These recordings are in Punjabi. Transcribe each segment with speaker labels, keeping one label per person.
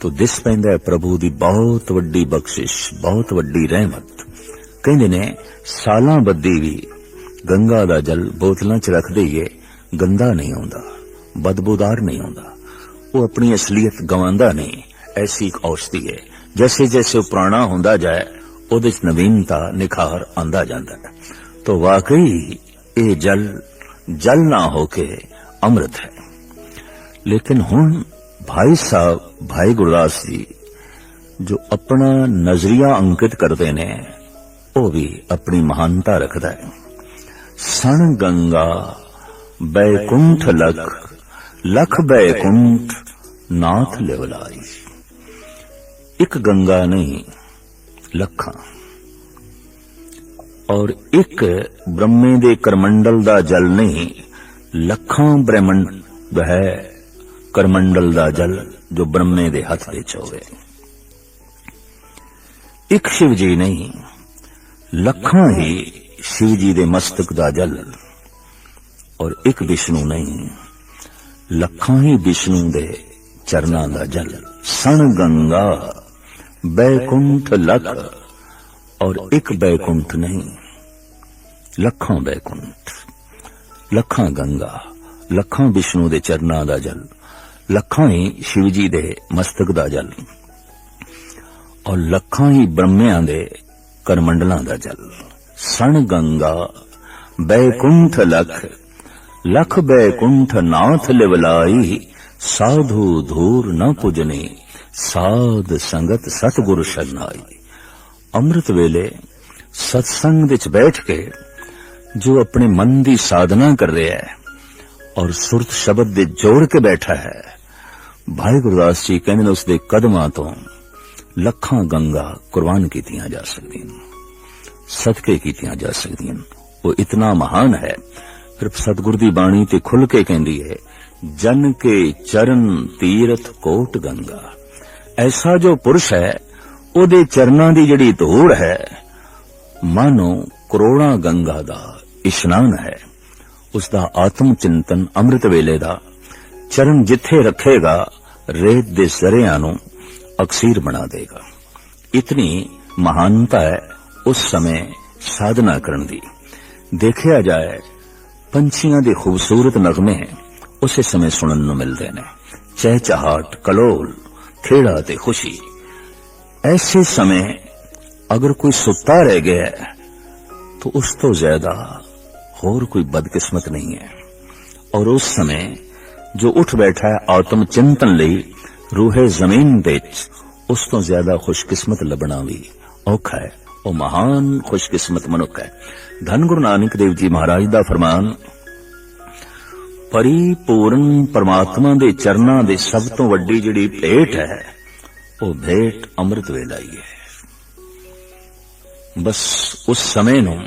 Speaker 1: ਤੋ ਦਿਸ ਪੈਂਦਾ ਹੈ ਪ੍ਰਭੂ ਦੀ ਬਹੁਤ ਵੱਡੀ ਬਖਸ਼ਿਸ਼, ਬਹੁਤ ਵੱਡੀ ਰਹਿਮਤ। ਕਹਿੰਦੇ ਨੇ, ਸਾਲਾਂ ਬੱਦੀ ਵੀ ਗੰਗਾ ਦਾ ਜਲ ਬੋਤਲਾਂ 'ਚ ਰੱਖ ਦਈਏ ਗੰਦਾ ਨਹੀਂ ਆਉਂਦਾ, ਬਦਬੂਦਾਰ ਨਹੀਂ ਆਉਂਦਾ। ਉਹ ਆਪਣੀ ਅਸਲੀਅਤ ਗਵਾਉਂਦਾ ਨਹੀਂ, ਐਸੀ ਇੱਕ ਔਸ਼ਧੀ ਹੈ। ਜੈਸੇ ਜੈਸੇ ਉਹ ਪੁਰਾਣਾ ਹੁੰਦਾ ਜਾਏ, ਉਹਦੇ 'ਚ ਨਵੀਨਤਾ, ਨਿਖਾਰ ਆਂਦਾ ਜਾਂਦਾ ਹੈ। ਤੋ ਵਾਕਈ ਇਹ ਜਲ ਜਲ ਨਾ ਹੋ ਕੇ ਅੰਮ੍ਰਿਤ ਹੈ। ਲੇਕਿਨ ਹੁਣ ਭਾਈ ਸਾਹਿਬ, ਭਾਈ ਗੁਰਦਾਸ ਜੀ, ਜੋ ਆਪਣਾ ਨਜ਼ਰੀਆ ਅੰਕਿਤ ਕਰਦੇ ਨੇ, ਉਹ ਵੀ ਆਪਣੀ ਮਹਾਨਤਾ ਰੱਖਦਾ ਹੈ। ਸਣ ਗੰਗਾ, ਬੈਕੁੰਠ ਲਖ ਲਖ ਬੈਕੁੰਠ, ਨਾਥ ਲਿਵਲਾਈ। ਇੱਕ ਗੰਗਾ ਨਹੀਂ, ਲੱਖਾਂ। ਔਰ ਇੱਕ ਬ੍ਰਹਮੇ ਦੇ ਕਰਮੰਡਲ ਦਾ ਜਲ ਨਹੀਂ, ਲੱਖਾਂ ਬ੍ਰਹਮੰਡ ਹੈ। ਕਰਮੰਡਲ ਦਾ ਜਲ ਜੋ ਬ੍ਰਹਮੇ ਦੇ ਹੱਥ ਵਿੱਚ ਹੋਵੇ। ਇੱਕ ਸ਼ਿਵ ਜੀ ਨਹੀਂ, ਲੱਖਾਂ ਹੀ ਸ਼ਿਵ ਜੀ ਦੇ ਮਸਤਕ ਦਾ ਜਲ ਔਰ ਇੱਕ ਵਿਸ਼ਨੂੰ ਨਹੀਂ, ਲੱਖਾਂ ਹੀ ਵਿਸ਼ਨੂੰ ਦੇ ਚਰਨਾਂ ਦਾ ਜਲ। ਸਣ ਗੰਗਾ, ਬੈਕੁੰਠ ਲਖ ਔਰ ਇੱਕ ਬੈਕੁੰਠ ਨਹੀਂ, ਲੱਖਾਂ ਬੈਕੁੰਠ, ਲੱਖਾਂ ਗੰਗਾ, ਲੱਖਾਂ ਵਿਸ਼ਨੂੰ ਦੇ ਚਰਨਾਂ ਦਾ ਜਲ। ਲੱਖਾਂ ਹੀ ਸ਼ਿਵ ਜੀ ਦੇ ਮਸਤਕ ਦਾ ਜਲ ਔਰ ਲੱਖਾਂ ਹੀ ਬ੍ਰਹਮਿਆਂ ਦੇ ਕਰਮੰਡਲਾਂ ਦਾ ਜਲ। ਸਣ ਗੰਗਾ, ਬੈਕੁੰਠ ਲਖ ਲਖ ਬੈਕੁੰਠ ਨਾਥ ਲਿਵਲਾਈ ਸਾਧੂ ਧੂਰ ਨ ਪੁਜਨੇ, ਸਾਧ ਸੰਗਤ ਸਤਗੁਰ ਸ਼ਰਨਾਈ ਅੰਮ੍ਰਿਤ ਵੇਲੇ ਸਤਸੰਗ ਵਿੱਚ ਬੈਠ ਕੇ ਜੋ ਆਪਣੇ ਮਨ ਦੀ ਸਾਧਨਾ ਕਰ ਰਿਹਾ ਹੈ ਔਰ ਸੁਰਤ ਸ਼ਬਦ ਦੇ ਜੋੜ ਕੇ ਬੈਠਾ ਹੈ ਭਾਈ ਗੁਰਦਾਸ ਜੀ ਕਹਿੰਦੇ ਨੇ ਉਸ ਦੇ ਕਦਮਾਂ ਤੋਂ ਲੱਖਾਂ ਗੰਗਾ ਕੁਰਬਾਨ ਕੀਤੀਆਂ ਜਾ ਸਕਦੀਆਂ ਸਦਕੇ ਕੀਤੀਆਂ ਜਾ ਸਕਦੀਆਂ ਉਹ ਇਤਨਾ ਮਹਾਨ ਹੈ, ਫਿਰ ਸਤਿਗੁਰ ਦੀ ਬਾਣੀ ਤੇ ਖੁੱਲ ਕੇ ਕਹਿੰਦੀ ਹੈ, ਜਨ ਕੇ ਚਰਨ ਤੀਰਥ ਕੋਟ ਗੰਗਾ। ਐਸਾ ਜੋ ਪੁਰਸ਼ ਹੈ, ਉਹਦੇ ਚਰਨਾਂ ਦੀ ਜਿਹੜੀ ਧੂੜ ਹੈ, ਮਾਨੋ ਕਰੋੜਾਂ ਗੰਗਾ ਦਾ ਇਸ਼ਨਾਨ ਹੈ। ਉਸ ਦਾ ਆਤਮ ਚਿੰਤਨ ਅੰਮ੍ਰਿਤ ਵੇਲੇ ਦਾ ਚਰਨ ਜਿੱਥੇ ਰੱਖੇਗਾ ਰੇਤ ਦੇ ਜ਼ਰਿਆਂ ਨੂੰ ਅਕਸੀਰ ਬਣਾ ਦੇਗਾ। ਇਤਨੀ ਮਹਾਨਤਾ ਹੈ ਉਸ ਸਮੇਂ ਸਾਧਨਾ ਕਰਨ ਦੀ। ਦੇਖਿਆ ਜਾਏ ਪੰਛੀਆਂ ਦੇ ਖੂਬਸੂਰਤ ਨਗਮੇ ਉਸੇ ਸਮੇਂ ਸੁਣਨ ਨੂੰ ਮਿਲਦੇ ਨੇ। ਚਹਿਚਹਾਟ ਕਲੋਲ ਖੇੜਾ ਤੇ ਖੁਸ਼ੀ। ਐਸੇ ਸਮੇਂ ਅਗਰ ਕੋਈ ਸੁੱਤਾ ਰਹਿ ਗਿਆ ਹੈ, ਤਾਂ ਉਸ ਤੋਂ ਜ਼ਿਆਦਾ ਹੋਰ ਕੋਈ ਬਦਕਿਸਮਤ ਨਹੀਂ ਹੈ। ਔਰ ਉਸ ਸਮੇਂ ਜੋ ਉੱਠ ਬੈਠਾ ਹੈ ਆਤਮ ਚਿੰਤਨ ਲਈ, ਰੂਹੇ ਜ਼ਮੀਨ ਵਿੱਚ, ਉਸ ਤੋਂ ਜ਼ਿਆਦਾ ਖੁਸ਼ਕਿਸਮਤ ਲੱਭਣਾ ਵੀ ਔਖਾ ਹੈ। ਉਹ ਮਹਾਨ ਖੁਸ਼ਕਿਸਮਤ ਮਨੁੱਖ ਹੈ। ਧੰਨ ਗੁਰੂ ਨਾਨਕ ਦੇਵ ਜੀ ਮਹਾਰਾਜ ਦਾ ਫਰਮਾਨ, ਪਰਿਪੂਰਨ ਪਰਮਾਤਮਾ ਦੇ ਚਰਨਾਂ ਦੇ ਸਭ ਤੋਂ ਵੱਡੀ ਜਿਹੜੀ ਭੇਟ ਹੈ, ਉਹ ਭੇਟ ਅੰਮ੍ਰਿਤ ਵੇਲਾ ਹੀ ਹੈ। ਬਸ ਉਸ ਸਮੇਂ ਨੂੰ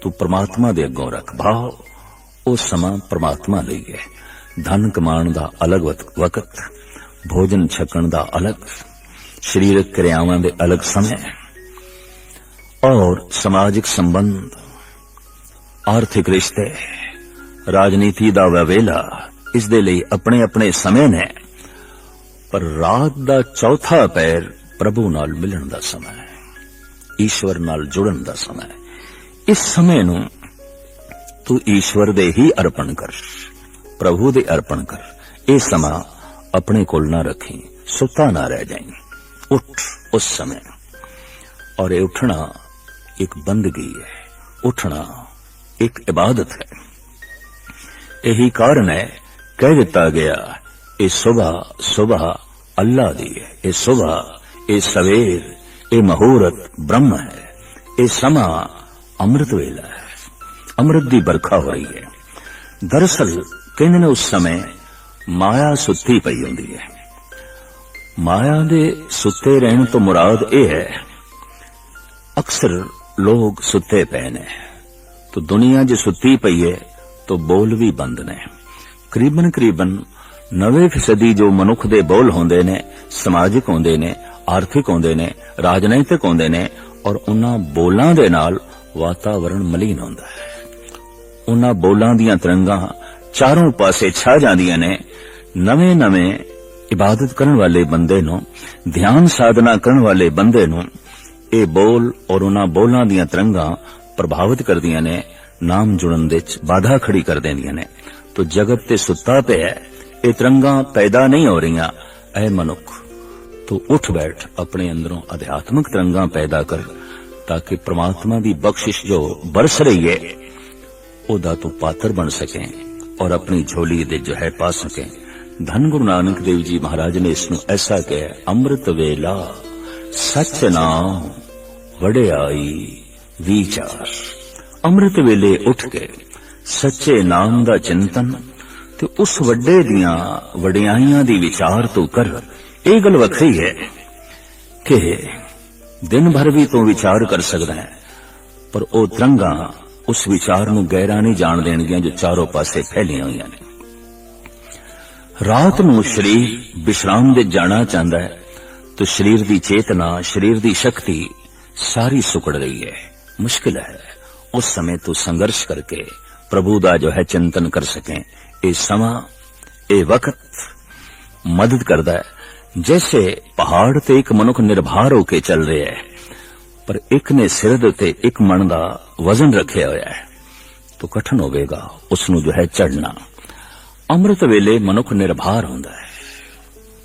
Speaker 1: ਤੂੰ ਪਰਮਾਤਮਾ ਦੇ ਅੱਗੋਂ ਰੱਖ ਭਾਵ ਉਹ ਸਮਾਂ ਪ੍ਰਮਾਤਮਾ ਲਈ ਹੈ। ਧਨ ਕਮਾਉਣ ਦਾ ਅਲੱਗ ਵਕਤ, ਭੋਜਨ ਛਕਣ ਦਾ ਅਲੱਗ, ਸਰੀਰਕ ਕਿਰਿਆਵਾਂ ਦੇ ਅਲੱਗ ਸਮੇਂ, ਔਰ ਸਮਾਜਿਕ ਸੰਬੰਧ, ਆਰਥਿਕ ਰਿਸ਼ਤੇ, ਰਾਜਨੀਤੀ ਦਾ ਵਵੇਲਾ, ਇਸ ਦੇ ਲਈ ਆਪਣੇ ਆਪਣੇ ਸਮੇਂ ਨੇ, ਪਰ ਰਾਤ ਦਾ ਚੌਥਾ ਪੈਰ ਪ੍ਰਭੂ ਨਾਲ ਮਿਲਣ ਦਾ ਸਮਾਂ ਹੈ ਈਸ਼ਵਰ ਨਾਲ ਜੁੜਨ ਦਾ ਸਮਾਂ ਹੈ ਇਸ ਸਮੇਂ ਨੂੰ ਤੂੰ ਈਸ਼ਵਰ ਦੇ ਹੀ ਅਰਪਣ ਕਰ। ਪ੍ਰਭੂ ਦੇ ਅਰਪਣ ਕਰ ਇਹ ਸਮਾਂ ਆਪਣੇ ਕੋਲ ਨਾ ਰੱਖੀ ਸੁੱਤਾ ਨਾ ਰਹਿ ਜਾਈਂ ਉੱਠ ਉਸ ਸਮੇਂ ਔਰ ਇਹ ਉੱਠਣਾ ਇੱਕ ਬੰਦਗੀ ਹੈ ਉੱਠਣਾ ਇੱਕ ਇਬਾਦਤ ਹੈ ਇਹੀ ਕਾਰਨ ਹੈ ਕਹਿ ਦਿੱਤਾ ਗਿਆ ਇਹ ਸਵੇਰ ਸਵੇਰ ਅੱਲਾ ਦੀ ਹੈ ਇਹ ਸਵੇਰ ਇਹ ਸਵੇਰ ਇਹ ਮਹੂਰਤ ਬ੍ਰਹਮ ਹੈ ਇਹ ਸਮਾਂ ਅੰਮ੍ਰਿਤ ਵੇਲਾ ਹੈ ਅੰਮ੍ਰਿਤ ਦੀ ਬਰਖਾ ਹੋ ਰਹੀ ਹੈ ਦਰਅਸਲ ਕਹਿੰਦੇ ਨੇ ਉਸ ਸਮੇਂ ਮਾਇਆ ਸੁੱਤੀ ਪਈ ਹੁੰਦੀ ਹੈ। ਮਾਇਆ ਦੇ ਸੁੱਤੇ ਰਹਿਣ ਤੋਂ ਮੁਰਾਦ ਇਹ ਹੈ, ਅਕਸਰ ਲੋਕ ਸੁੱਤੇ ਪਏ ਨੇ, ਤੋ ਦੁਨੀਆ ਜੇ ਸੁੱਤੀ ਪਈ ਹੈ, ਤੋ ਬੋਲ ਵੀ ਬੰਦ ਨੇ। ਕਰੀਬਨ ਕਰੀਬਨ 90 ਫੀਸਦੀ ਜੋ ਮਨੁੱਖ ਦੇ ਬੋਲ ਹੁੰਦੇ ਨੇ, ਸਮਾਜਿਕ ਹੁੰਦੇ ਨੇ, ਆਰਥਿਕ ਹੁੰਦੇ ਨੇ, ਰਾਜਨੀਤਿਕ ਹੁੰਦੇ ਨੇ, ਔਰ ਉਹਨਾਂ ਬੋਲਾਂ ਦੇ ਨਾਲ ਵਾਤਾਵਰਣ ਮਲੀਨ ਹੁੰਦਾ ਹੈ। ਉਹਨਾਂ ਬੋਲਾਂ ਦੀਆਂ ਤਰੰਗਾਂ ਚਾਰੋਂ ਪਾਸੇ ਛਾ ਜਾਂਦੀਆਂ ਨੇ। ਨਵੇਂ-ਨਵੇਂ ਇਬਾਦਤ ਕਰਨ ਵਾਲੇ ਬੰਦੇ ਨੂੰ, ਧਿਆਨ ਸਾਧਨਾ ਕਰਨ ਵਾਲੇ ਬੰਦੇ ਨੂੰ ਇਹ ਬੋਲ ਔਰ ਉਹਨਾਂ ਬੋਲਾਂ ਦੀਆਂ ਤਰੰਗਾਂ ਪ੍ਰਭਾਵਿਤ ਕਰਦੀਆਂ ਨੇ, ਨਾਮ ਜੁੜਨ ਦੇ ਵਿੱਚ ਬਾਧਾ ਖੜੀ ਕਰ ਦਿੰਦੀਆਂ ਨੇ। ਤੋ ਜਗਤ ਤੇ ਸੁੱਤਾ ਪਿਆ ਇਹ ਤਰੰਗਾਂ ਪੈਦਾ ਨਹੀਂ ਹੋ ਰਹੀਆਂ। ਐ ਮਨੁੱਖ, ਤੂੰ ਉੱਠ ਬੈਠ, ਆਪਣੇ ਅੰਦਰੋਂ ਅਧਿਆਤਮਿਕ ਤਰੰਗਾਂ ਪੈਦਾ ਕਰ, ਤਾਂ ਕਿ ਪ੍ਰਮਾਤਮਾ ਦੀ ਬਖਸ਼ਿਸ਼ ਜੋ ਬਰਸ ਰਹੀ ਹੈ, ਉਹਦਾ ਤੂੰ ਪਾਤਰ ਬਣ ਸਕੇ। ਔਰ ਆਪਣੀ ਝੋਲੀ ਦੇ ਜੋ ਹੈ ਪਾ ਸਕੇ। ਧੰਨ ਗੁਰੂ ਨਾਨਕ ਦੇਵ ਜੀ ਮਹਾਰਾਜ ਨੇ ਇਸ ਨੂੰ ਐਸਾ ਕਿਹਾ, ਅੰਮ੍ਰਿਤ ਵੇਲਾ, ਸੱਚ ਨਾਮ ਵਡਿਆਈ ਵਿਚਾਰ। ਅੰਮ੍ਰਿਤ ਵੇਲੇ ਉੱਠ ਕੇ ਸੱਚੇ ਨਾਮ ਦਾ ਚਿੰਤਨ ਤੇ ਉਸ ਵੱਡੇ ਦੀਆਂ ਵਡਿਆਈਆਂ ਦੀ ਵਿਚਾਰ ਤੋਂ ਕਰ। ਇਹ ਗੱਲ ਵੱਖਰੀ ਹੈ ਕਿ ਦਿਨ ਭਰ ਵੀ ਤੂੰ ਵਿਚਾਰ ਕਰ ਸਕਦਾ ਹੈ, ਪਰ ਉਹ ਤਰੰਗਾਂ ਉਸ ਵਿਚਾਰ ਨੂੰ ਗਹਿਰਾ ਨਹੀਂ ਜਾਣ ਦੇਣਗੀਆਂ ਜੋ ਚਾਰੋਂ ਪਾਸੇ ਫੈਲੀਆਂ ਹੋਈਆਂ ਨੇ। ਰਾਤ ਨੂੰ ਸਰੀਰ ਵਿਸ਼ਰਾਮ ਦੇ ਜਾਣਾ ਚਾਹੁੰਦਾ ਹੈ, ਤਾਂ ਸਰੀਰ ਦੀ ਚੇਤਨਾ, ਸਰੀਰ ਦੀ ਸ਼ਕਤੀ ਸਾਰੀ ਸੁਕੜ ਗਈ ਹੈ। ਮੁਸ਼ਕਿਲ ਹੈ। ਉਸ ਸਮੇਂ ਤੋਂ ਸੰਘਰਸ਼ ਕਰਕੇ ਪ੍ਰਭੂ ਦਾ ਜੋ ਹੈ ਚਿੰਤਨ ਕਰ ਸਕੇ। ਇਹ ਸਮਾਂ, ਇਹ ਵਕਤ ਮਦਦ ਕਰਦਾ ਹੈ। ਜੈਸੇ ਪਹਾੜ ਤੇ ਇੱਕ ਮਨੁੱਖ ਨਿਰਭਰ ਹੋ ਕੇ ਚੱਲ ਰਿਹਾ ਹੈ ਪਰ ਇੱਕ ਨੇ ਸਿਰ ਦੇ ਉੱਤੇ ਇੱਕ ਮਣ ਦਾ ਵਜ਼ਨ ਰੱਖਿਆ ਹੋਇਆ ਹੈ। ਤਾਂ ਕਠਨ ਹੋਵੇਗਾ ਉਸ ਨੂੰ ਜੋ ਹੈ ਚੜਨਾ ਅੰਮ੍ਰਿਤ ਵੇਲੇ ਮਨੁੱਖ ਨਿਰਭਰ ਹੁੰਦਾ ਹੈ।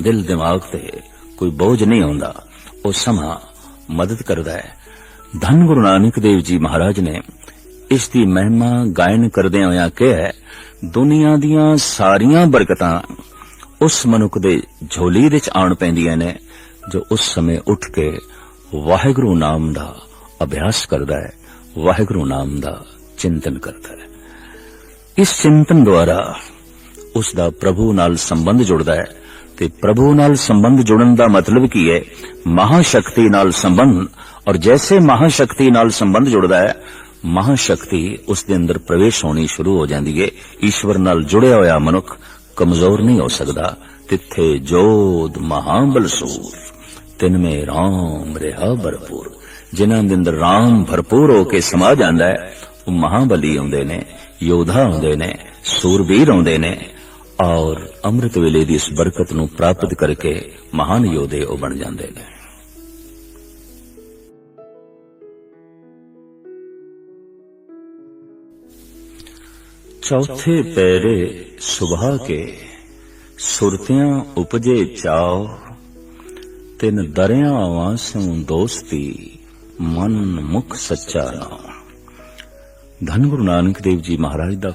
Speaker 1: ਦਿਲ ਦਿਮਾਗ ਤੇ ਕੋਈ ਬੋਝ ਨਹੀਂ ਹੁੰਦਾ ਉਹ ਸਮਾਂ ਮਦਦ ਕਰਦਾ ਹੈ। ਧੰਨ ਗੁਰੂ ਨਾਨਕ ਦੇਵ ਜੀ ਮਹਾਰਾਜ ਨੇ ਇਸ ਦੀ ਮਹਿਮਾ ਗਾਇਨ ਕਰਦਿਆਂ ਹੋਇਆ ਕਿਹਾ ਹੈ, ਦੁਨੀਆ ਦੀਆਂ ਸਾਰੀਆਂ ਬਰਕਤਾਂ ਉਸ ਮਨੁੱਖ ਦੇ ਝੋਲੀ ਵਿੱਚ ਆਉਣ ਪੈਂਦੀਆਂ ਨੇ ਜੋ ਉਸ ਸਮੇਂ ਉੱਠ ਕੇ ਵਾਹਿਗੁਰੂ ਨਾਮ ਦਾ ਅਭਿਆਸ ਕਰਦਾ ਹੈ, ਵਾਹਿਗੁਰੂ ਨਾਮ ਦਾ ਚਿੰਤਨ ਕਰਦਾ ਹੈ। ਇਸ ਚਿੰਤਨ ਦੁਆਰਾ ਉਸ ਦਾ ਪ੍ਰਭੂ ਨਾਲ ਸੰਬੰਧ ਜੁੜਦਾ ਹੈ ਤੇ ਪ੍ਰਭੂ ਨਾਲ ਸੰਬੰਧ ਜੁੜਨ ਦਾ ਮਤਲਬ ਕੀ ਹੈ ਮਹਾ ਸ਼ਕਤੀ ਨਾਲ ਸੰਬੰਧ ਔਰ ਜੈਸੇ ਮਹਾ ਸ਼ਕਤੀ ਨਾਲ ਸੰਬੰਧ ਜੁੜਦਾ ਹੈ, ਮਹਾਸ਼ਕਤੀ ਉਸ ਦੇ ਅੰਦਰ ਪ੍ਰਵੇਸ਼ ਹੋਣੀ ਸ਼ੁਰੂ ਹੋ ਜਾਂਦੀ ਹੈ। ਈਸ਼ਵਰ ਨਾਲ ਜੁੜਿਆ ਹੋਇਆ ਮਨੁੱਖ ਕਮਜ਼ੋਰ ਨਹੀਂ ਹੋ ਸਕਦਾ, ਤਿੱਥੇ ਜੋਧ ਮਹਾਬਲਸੂਰ। ਤਿਨ ਮੇ ਰਾਮ ਰਿਹਾ ਭਰਪੂਰ। ਜਿਨ੍ਹਾਂ ਦੇ ਅੰਦਰ ਰਾਮ ਭਰਪੂਰ ਹੋ ਕੇ ਸਮਾ ਜਾਂਦਾ ਹੈ, ਉਹ ਮਹਾਬਲੀ ਆਉਂਦੇ ਨੇ, ਯੋਧਾ ਆਉਂਦੇ ਨੇ, ਸੂਰਬੀਰ ਆਉਂਦੇ ਨੇ ਔਰ ਅੰਮ੍ਰਿਤ ਵੇਲੇ ਦੀ ਇਸ ਬਰਕਤ ਨੂੰ ਪ੍ਰਾਪਤ ਕਰਕੇ ਮਹਾਨ ਯੋਧੇ ਉਹ ਬਣ ਜਾਂਦੇ ਨੇ। ਚੌਥੇ ਪੈਰੇ ਸੁਭਾ ਕੇ, ਸੁਰਤਿਆਂ ਉਪਜੇ ਚਾਓ ਤਿਨ ਦਰਿਆਵਾਂ ਸੋਂ ਦੋਸਤੀ, ਮਨ ਮੁਖ ਸੱਚਾ ਨਾਮ ਧੰਨ ਗੁਰੂ ਨਾਨਕ ਦੇਵ ਜੀ ਮਹਾਰਾਜ ਦਾ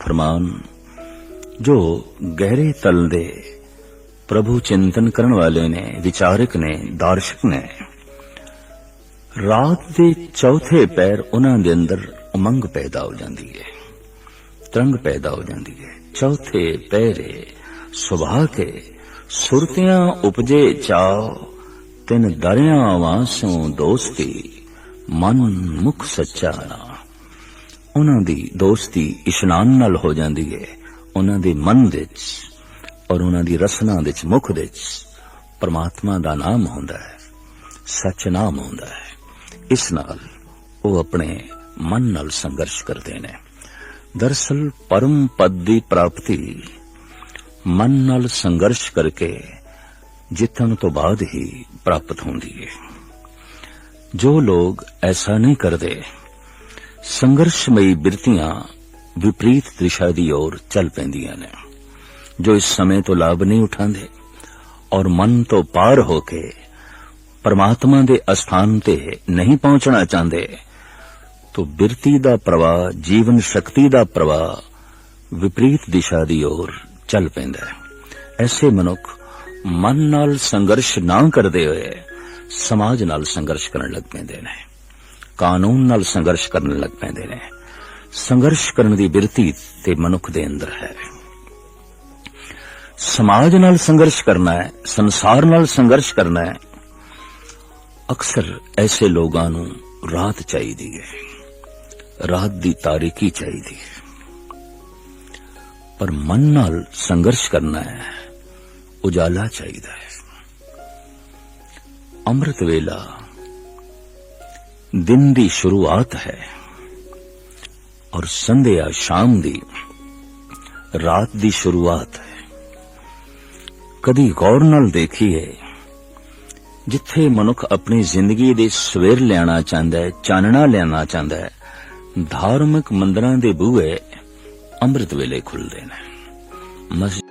Speaker 1: ਫਰਮਾਨ, ਜੋ ਗਹਿਰੇ ਤਲ ਦੇ ਪ੍ਰਭੂ ਚਿੰਤਨ ਕਰਨ ਵਾਲੇ ਨੇ, ਵਿਚਾਰਕ ਨੇ, ਦਾਰਸ਼ਕ ਨੇ, ਰਾਤ ਦੇ ਚੌਥੇ ਪੈਰ ਉਹਨਾਂ ਦੇ ਅੰਦਰ ਉਮੰਗ ਪੈਦਾ ਹੋ ਜਾਂਦੀ ਹੈ, ਤਰੰਗ ਪੈਦਾ ਹੋ ਜਾਂਦੀ ਹੈ। ਚੌਥੇ ਪਹਿਰੇ ਸੁਭਾ ਕੇ ਸੁਰਤਿਆਂ ਉਪਜੇ ਚਾਉ ਤਿਨ ਦਰਿਆਵਾਂ ਸੋਂ ਦੋਸਤੀ, ਮਨ ਮੁਖ ਸੱਚਾ। ਉਹਨਾਂ ਦੀ ਦੋਸਤੀ ਇਸ਼ਨਾਨ ਨਾਲ ਹੋ ਜਾਂਦੀ ਹੈ ਉਹਨਾਂ ਦੇ ਮਨ ਵਿੱਚ ਔਰ ਉਹਨਾਂ ਦੀ ਰਸਨਾ ਵਿੱਚ ਮੁਖ ਵਿੱਚ ਪਰਮਾਤਮਾ ਦਾ ਨਾਮ ਹੁੰਦਾ ਹੈ, ਸੱਚ ਨਾਮ ਹੁੰਦਾ ਹੈ। ਇਸ ਨਾਲ ਉਹ ਆਪਣੇ ਮਨ ਨਾਲ ਸੰਘਰਸ਼ ਕਰਦੇ ਨੇ। ਦਰਸਲ ਪਰਮ ਪਦ ਦੀ ਪ੍ਰਾਪਤੀ ਮਨ ਨਾਲ ਸੰਘਰਸ਼ ਕਰਕੇ ਜਿੱਤਣ ਤੋਂ ਬਾਅਦ ਹੀ ਪ੍ਰਾਪਤ ਹੁੰਦੀ ਹੈ ਜੋ ਲੋਗ ਐਸਾ ਨਹੀਂ ਕਰਦੇ ਸੰਘਰਸ਼ਮਈ ਬਿਰਤੀਆਂ ਵਿਪਰੀਤ ਦਿਸ਼ਾ ਦੀ ओर ਚੱਲ ਪੈਂਦੀਆਂ ਨੇ ਜੋ ਇਸ ਸਮੇਂ ਤੋਂ ਲਾਭ ਨਹੀਂ ਉਠਾਉਂਦੇ ਔਰ ਮਨ ਤੋਂ ਪਾਰ ਹੋ ਕੇ ਪਰਮਾਤਮਾ ਦੇ ਅਸਥਾਨ ਤੇ ਨਹੀਂ ਪਹੁੰਚਣਾ ਚਾਹੁੰਦੇ ਤੋ ਬਿਰਤੀ ਦਾ ਪ੍ਰਵਾਹ ਜੀਵਨ ਸ਼ਕਤੀ ਦਾ ਪ੍ਰਵਾਹ ਵਿਪਰੀਤ ਦਿਸ਼ਾ ਦੀ ओर ਚੱਲ ਪੈਂਦਾ ਹੈ। ਐਸੇ ਮਨੁੱਖ ਮਨ ਨਾਲ ਸੰਘਰਸ਼ ਨਾ ਕਰਦੇ ਹੋਏ ਸਮਾਜ ਨਾਲ ਸੰਘਰਸ਼ ਕਰਨ ਲੱਗ ਪੈਂਦੇ ਨੇ। ਕਾਨੂੰਨ ਨਾਲ ਸੰਘਰਸ਼ ਕਰਨ ਲੱਗ ਪੈਂਦੇ ਨੇ। ਸੰਘਰਸ਼ ਕਰਨ ਦੀ ਬਿਰਤੀ ਤੇ ਮਨੁੱਖ ਦੇ ਅੰਦਰ ਹੈ। ਸਮਾਜ ਨਾਲ ਸੰਘਰਸ਼ ਕਰਨਾ ਹੈ, ਸੰਸਾਰ ਨਾਲ ਸੰਘਰਸ਼ ਕਰਨਾ ਹੈ, ਅਕਸਰ ਐਸੇ ਲੋਕਾਂ ਨੂੰ ਰਾਤ ਚਾਹੀਦੀ ਹੈ। ਰਾਤ ਦੀ ਤਾਰੀਕੀ ਚਾਹੀਦੀ ਹੈ। ਪਰ ਮਨ ਨਾਲ ਸੰਘਰਸ਼ ਕਰਨਾ ਹੈ ਉਜਾਲਾ ਚਾਹੀਦਾ ਹੈ ਅੰਮ੍ਰਿਤ ਵੇਲਾ ਦਿਨ ਦੀ ਸ਼ੁਰੂਆਤ ਹੈ ਔਰ ਸੰਧਿਆ ਸ਼ਾਮ ਦੀ ਰਾਤ ਦੀ ਸ਼ੁਰੂਆਤ ਹੈ ਕਦੀ ਗੌਰ ਨਾਲ ਦੇਖੀਏ ਜਿੱਥੇ ਮਨੁੱਖ ਆਪਣੀ ਜ਼ਿੰਦਗੀ ਦੇ ਸਵੇਰ ਲਿਆਣਾ ਚਾਹੁੰਦਾ ਹੈ ਚਾਨਣਾ ਲਿਆਣਾ ਚਾਹੁੰਦਾ ਹੈ ਧਾਰਮਿਕ ਮੰਦਰਾਂ ਦੇ ਬੂਹੇ ਅੰਮ੍ਰਿਤ ਵੇਲੇ ਖੁੱਲਦੇ ਨੇ ਮਸਜਿਦ